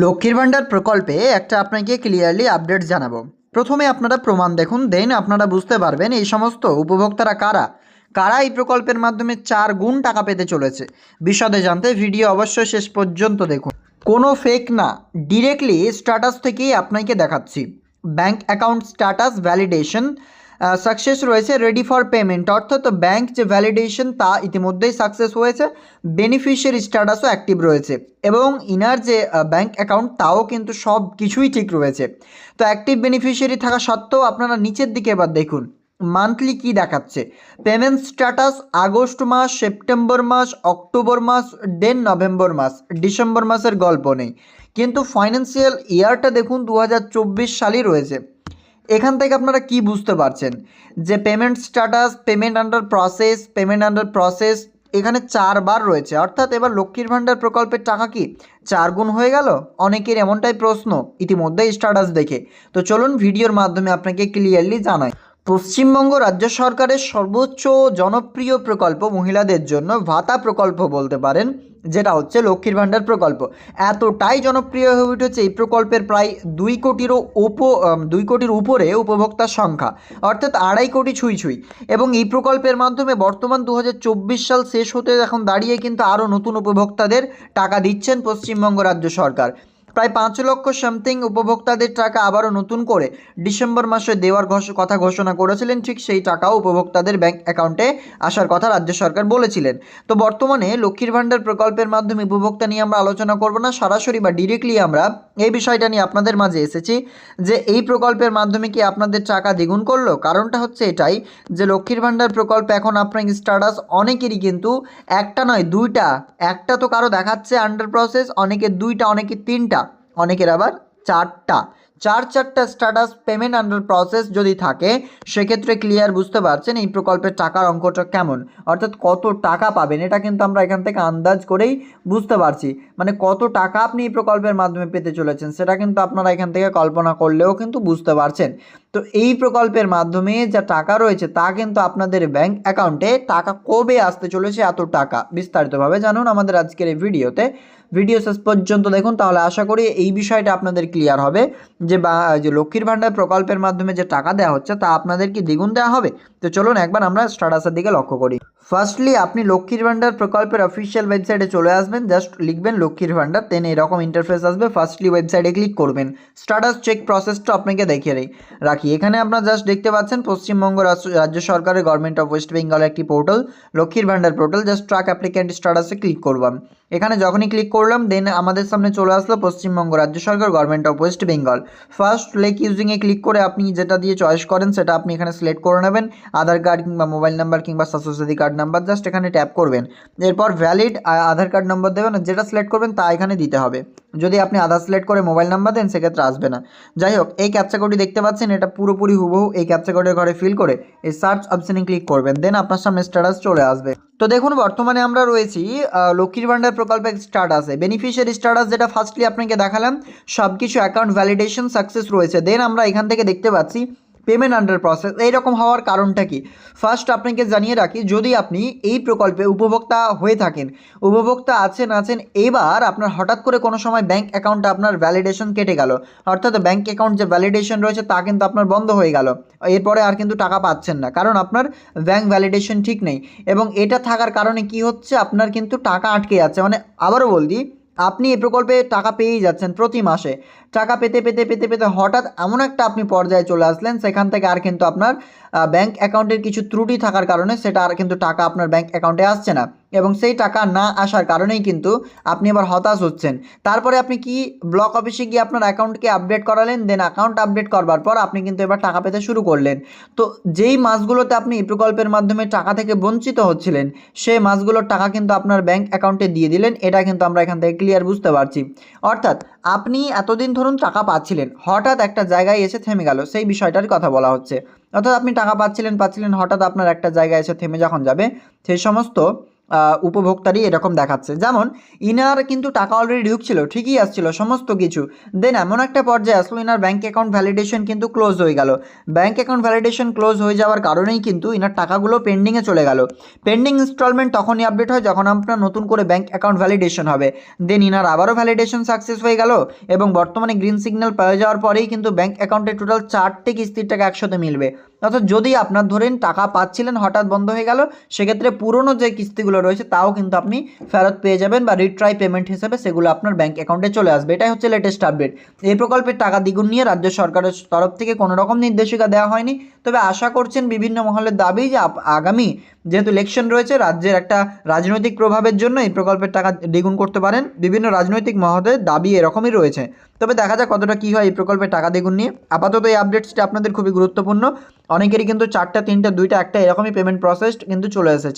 লক্ষ্মীর ভাণ্ডার প্রকল্পে একটা আপনাকে ক্লিয়ারলি আপডেট জানাব। প্রথমে আপনারা প্রমাণ দেখুন দেন আপনারা বুঝতে পারবেন এই সমস্ত উপভোক্তারা কারা। কারা এই প্রকল্পের মাধ্যমে চার গুণ টাকা পেতে চলেছে? বিশদে জানতে ভিডিও অবশ্যই শেষ পর্যন্ত দেখুন। কোনো ফেক না ডিরেক্টলি স্ট্যাটাস থেকেই আপনাকে দেখাচ্ছি। Bank account status validation success রয়েছে রেডি ফর পেমেন্ট অর্থাৎ ব্যাংক যে ভ্যালিডেশন তা ইতিমধ্যেই সাকসেস হয়েছে। বেনিফিশিয়ারি স্ট্যাটাসও অ্যাক্টিভ রয়েছে। এবং ইনার যে ব্যাংক অ্যাকাউন্ট তাও কিন্তু সব কিছুই ঠিক রয়েছে। তো অ্যাক্টিভ বেনিফিশিয়ারি থাকা সত্ত্বেও আপনারা নিচের দিকে এবার দেখুন। মান্থলি কি দেখাচ্ছে? পেমেন্ট স্ট্যাটাস আগস্ট মাস সেপ্টেম্বর মাস অক্টোবর মাস দেন নভেম্বর মাস। ডিসেম্বর মাসের গল্প নেই। কিন্তু ফাইন্যান্সিয়াল ইয়ারটা দেখুন দু হাজার চব্বিশ সালই রয়েছে। এখান থেকে আপনারা কি বুঝতে পারছেন? যে payment status payment under process payment under process এখানে চারবার রয়েছে। অর্থাৎ এবার লক্ষ্মীর ভাণ্ডার প্রকল্পের টাকা কি? চার গুণ হয়ে গেল? অনেকের এমনটাই প্রশ্ন, ইতিমধ্যেই স্ট্যাটাস দেখে। তো চলুন ভিডিওর মাধ্যমে আপনাকে ক্লিয়ারলি জানাই। পশ্চিমবঙ্গ রাজ্য সরকারের সর্বোচ্চ জনপ্রিয় প্রকল্প মহিলাদের জন্য ভাতা প্রকল্প বলতে পারেন, যেটা হচ্ছে লক্ষ্মীর ভাণ্ডার প্রকল্প। এতটাই জনপ্রিয় হয়ে উঠেছে এই প্রকল্পের প্রায় দুই কোটিরও উপ দুই কোটির উপরে উপভোক্তার সংখ্যা, অর্থাৎ আড়াই কোটি ছুঁই ছুঁই। এবং এই প্রকল্পের মাধ্যমে বর্তমান দু হাজার চব্বিশ সাল শেষ হতে এখন দাঁড়িয়ে কিন্তু আরও নতুন উপভোক্তাদের টাকা দিচ্ছেন পশ্চিমবঙ্গ রাজ্য সরকার। প্রায় পাঁচ লক্ষ সামথিং উপভোক্তাদের টাকা আবারও নতুন করে ডিসেম্বর মাসে দেওয়ার কথা ঘোষণা করেছিলেন, ঠিক সেই টাকাও উপভোক্তাদের ব্যাংক অ্যাকাউন্টে আসার কথা রাজ্য সরকার বলেছিলেন। তো বর্তমানে লক্ষ্মীর ভাণ্ডার প্রকল্পের মাধ্যমে উপভোক্তা নিয়ে আমরা আলোচনা করব না, সরাসরি বা ডিরেক্টলি আমরা এই বিষয়টা নিয়ে আপনাদের মাঝে এসেছি যে এই প্রকল্পের মাধ্যমে কি আপনাদের টাকা দ্বিগুণ করল। কারণটা হচ্ছে এটাই যে লক্ষ্মীর ভাণ্ডার প্রকল্প এখন আপনার স্ট্যাটাস অনেকেরই কিন্তু একটা নয়, দুইটা। একটা তো কারও দেখাচ্ছে আন্ডার প্রসেস অনেকের দুইটা অনেকের তিনটা। অনেকের আবার চারটা। চার চারটা স্ট্যাটাস পেমেন্ট আন্ডার প্রসেস যদি থাকে, সেক্ষেত্রে ক্লিয়ার বুঝতে পারছেন এই প্রকল্পের টাকার অঙ্কটা কেমন। অর্থাৎ কত টাকা পাবেন, এটা কিন্তু আমরা এখান থেকে আন্দাজ করেই বুঝতে পারছি। মানে কত টাকা আপনি এই প্রকল্পের মাধ্যমে পেতে চলেছেন, সেটা কিন্তু আপনারা এখান থেকে কল্পনা করলেও কিন্তু বুঝতে পারছেন। তো এই প্রকল্পের মাধ্যমে যা টাকা রয়েছে, তা কিন্তু আপনাদের ব্যাংক অ্যাকাউন্টে টাকা কবে আসতে চলেছে, এত টাকা। বিস্তারিতভাবে জানুন আমাদের আজকের এই ভিডিওতে ভিডিও শেষ পর্যন্ত দেখুন, তাহলে আশা করি এই বিষয়টা আপনাদের ক্লিয়ার হবে। যে বা, যে লক্ষ্মীর ভাণ্ডার প্রকল্পের মাধ্যমে যে টাকা দেওয়া হচ্ছে, তা আপনাদের কি দ্বিগুণ দেওয়া হবে? তো চলুন একবার আমরা স্ট্যাটাসের দিকে লক্ষ্য করি। ফার্স্টলি আপনি লক্ষ্মীর ভাণ্ডার প্রকল্পের অফিসিয়াল ওয়েবসাইটে চলে আসবেন। জাস্ট লিখবেন লক্ষ্মীর ভাণ্ডার দেন এরকম ইন্টারফেস আসবে। ফার্স্টলি ওয়েবসাইটে ক্লিক করবেন। স্ট্যাটাস চেক প্রসেসটা আপনাকে দেখিয়ে রাখি রাখি, এখানে আপনারা জাস্ট দেখতে পাচ্ছেন, পশ্চিমবঙ্গ রাজ্য- সরকারের গভর্নমেন্ট অফ ওয়েস্ট বেঙ্গল একটি পোর্টাল লক্ষ্মীর ভাণ্ডার পোর্টাল জাস্ট ট্রাক অ্যাপ্লিক্যান্ট স্ট্যাটাসে ক্লিক করলাম এখানে যখনই ক্লিক করলাম দেন আমাদের সামনে চলে আসলো পশ্চিমবঙ্গ রাজ্য সরকার government of West Bengal first lake ইউজিংয়ে click করে আপনি যেটা দিয়ে চয়েস করেন, সেটা আপনি এখানে সিলেক্ট করে নেবেন। আধার কার্ড কিংবা মোবাইল নাম্বার কিংবা স্বাস্থ্যসাথী কার্ড নাম্বার জাস্ট এখানে ট্যাপ করবেন। এরপর ভ্যালিড আধার কার্ড নম্বর দেবেন, যেটা সিলেক্ট করবেন তা এখানে দিতে হবে। যদি আপনি আধার সিলেক্ট করে মোবাইল নাম্বার দেন, সেক্ষেত্রে আসবে না। যাই হোক, এই ক্যাপচা কোডটি দেখতে পাচ্ছেন, এটা পুরোপুরি হুবহু এই ক্যাপচা কোডের ঘরে ফিল করে এই সার্চ অপশনে ক্লিক করবেন দেন আপনার সামনে স্ট্যাটাস চলে আসবে। তো দেখুন, বর্তমানে আমরা রয়েছি লক্ষ্মীর ভাণ্ডার প্রকল্পের স্ট্যাটাসে বেনিফিশিয়ারি স্ট্যাটাস যেটা ফার্স্টলি আপনাকে দেখালাম সব কিছু অ্যাকাউন্ট ভ্যালিডেশন সাকসেস রয়েছে। দেন আমরা এখান থেকে দেখতে পাচ্ছি পেমেন্ট আন্ডার প্রসেস এইরকম হওয়ার কারণটা কি? ফার্স্ট আপনাকে জানিয়ে রাখি, যদি আপনি এই প্রকল্পে উপভোক্তা হয়ে থাকেন, উপভোক্তা আছেন আছেন, এবার আপনার হঠাৎ করে কোনো সময় ব্যাংক অ্যাকাউন্টে আপনার ভ্যালিডেশন কেটে গেল। অর্থাৎ ব্যাংক অ্যাকাউন্ট যে ভ্যালিডেশন রয়েছে, তা কিন্তু আপনার বন্ধ হয়ে গেল। এরপরে আর কিন্তু টাকা পাচ্ছেন না, কারণ আপনার ব্যাংক ভ্যালিডেশন ঠিক নেই। এবং এটা থাকার কারণে কি হচ্ছে, আপনার কিন্তু টাকা আটকে যাচ্ছে। মানে আবারও বলছি আপনি এই প্রকল্পে টাকা পেয়েই যাচ্ছেন প্রতি মাসে। টাকা পেতে পেতে পেতে পেতে হঠাৎ এমন একটা আপনি পর্যায়ে চলে আসলেন, সেখান থেকে আর কিন্তু আপনার ব্যাংক অ্যাকাউন্টের কিছু ত্রুটি থাকার কারণে সেটা আর কিন্তু টাকা আপনার ব্যাংক অ্যাকাউন্টে আসছে না। এবং সেই টাকা না আসার কারণেই কিন্তু আপনি আবার হতাশ হচ্ছেন। তারপরে আপনি কি ব্লক অফিসে গিয়ে আপনার অ্যাকাউন্টকে আপডেট করালেন? দেন অ্যাকাউন্ট আপডেট করবার পর আপনি কিন্তু এবার টাকা পেতে শুরু করলেন। তো যেই মাসগুলোতে আপনি এই প্রকল্পের মাধ্যমে টাকা থেকে বঞ্চিত হচ্ছিলেন, সেই মাসগুলোর টাকা কিন্তু আপনার ব্যাংক অ্যাকাউন্টে দিয়ে দিলেন। এটা কিন্তু আমরা এখান থেকে ক্লিয়ার বুঝতে পারছি। অর্থাৎ আপনি এতদিন ধরুন টাকা পাচ্ছিলেন, হঠাৎ একটা জায়গায় এসে থেমে গেল। সেই বিষয়টার কথা বলা হচ্ছে। অর্থাৎ আপনি টাকা পাচ্ছিলেন পাচ্ছিলেন, হঠাৎ আপনার একটা জায়গায় এসে থেমে যখন যাবে, সেই সমস্ত উপভোক্তারই এরকম দেখাচ্ছে। যেমন, ইনার কিন্তু টাকা অলরেডি ঢুকছিল ঠিকই আসছিল, সমস্ত কিছু। দেন এমন একটা পর্যায়ে আসলো, ইনার ব্যাঙ্ক অ্যাকাউন্ট ভ্যালিডেশন কিন্তু ক্লোজ হয়ে গেল। ব্যাঙ্ক অ্যাকাউন্ট ভ্যালিডেশন ক্লোজ হয়ে যাওয়ার কারণেই কিন্তু ইনার টাকাগুলো পেন্ডিংয়ে চলে গেল। পেন্ডিং ইনস্টলমেন্ট তখনই আপডেট হয় যখন আপনার নতুন করে ব্যাঙ্ক অ্যাকাউন্ট ভ্যালিডেশন হবে। দেন ইনার আবারও ভ্যালিডেশন সাকসেস হয়ে গেল এবং বর্তমানে গ্রিন সিগন্যাল পেয়ে যাওয়ার পরেই কিন্তু ব্যাঙ্ক অ্যাকাউন্টে টোটাল চারটে কিস্তির টাকা একসাথে মিলবে। অর্থাৎ যদি আপনার ধরেন টাকা পাচ্ছিলেন, হঠাৎ বন্ধ হয়ে গেল, সেক্ষেত্রে পুরনো যে কিস্তিগুলো রয়েছে, তাও কিন্তু আপনি ফেরত পেয়ে যাবেন বা রিট্রাই পেমেন্ট হিসেবে সেগুলো আপনার ব্যাঙ্ক অ্যাকাউন্টে চলে আসবে। এটাই হচ্ছে লেটেস্ট আপডেট এই প্রকল্পের টাকা দ্বিগুণ নিয়ে রাজ্য সরকারের তরফ থেকে কোনো রকম নির্দেশিকা দেওয়া হয়নি। তবে আশা করছেন বিভিন্ন মহলের দাবি যে আগামী যেহেতু ইলেকশন রয়েছে, রাজ্যের একটা রাজনৈতিক প্রভাবের জন্য এই প্রকল্পের টাকা দ্বিগুণ করতে পারেন। বিভিন্ন রাজনৈতিক মহলের দাবি এরকমই রয়েছে। তবে দেখা যাক কতটা কী হয় এই প্রকল্পের টাকা দ্বিগুণ নিয়ে। আপাতত এই আপডেটসটি আপনাদের খুবই গুরুত্বপূর্ণ। অনেকেরই কিন্তু চারটা তিনটা দুইটা একটা এরকমই পেমেন্ট প্রসেসড কিন্তু চলে এসেছে।